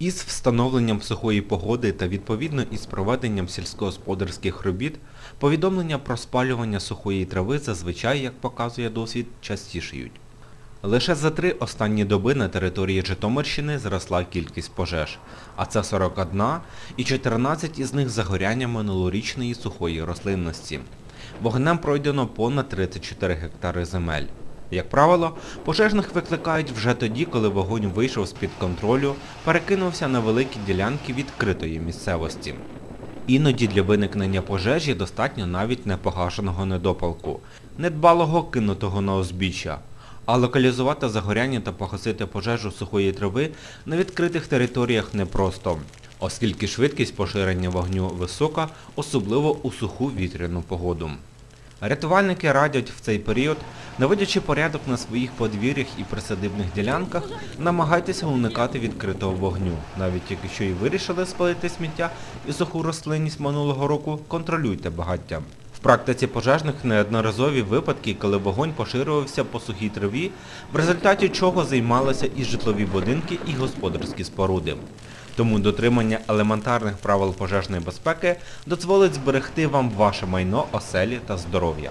Із встановленням сухої погоди та відповідно із проведенням сільськогосподарських робіт, повідомлення про спалювання сухої трави зазвичай, як показує досвід, частішають. Лише за три останні доби на території Житомирщини зросла кількість пожеж, а це 41 і 14 із них загоряння минулорічної сухої рослинності. Вогнем пройдено понад 34 гектари земель. Як правило, пожежних викликають вже тоді, коли вогонь вийшов з-під контролю, перекинувся на великі ділянки відкритої місцевості. Іноді для виникнення пожежі достатньо навіть непогашеного недопалку, недбалого кинутого на узбіччя. А локалізувати загоряння та погасити пожежу сухої трави на відкритих територіях непросто, оскільки швидкість поширення вогню висока, особливо у суху вітряну погоду. Рятувальники радять в цей період, наводячи порядок на своїх подвір'ях і присадибних ділянках, намагайтеся уникати відкритого вогню. Навіть якщо і вирішили спалити сміття і суху рослинність минулого року, контролюйте багаття. В практиці пожежних неодноразові випадки, коли вогонь поширювався по сухій траві, в результаті чого займалися і житлові будинки, і господарські споруди. Тому дотримання елементарних правил пожежної безпеки дозволить зберегти вам ваше майно, оселі та здоров'я.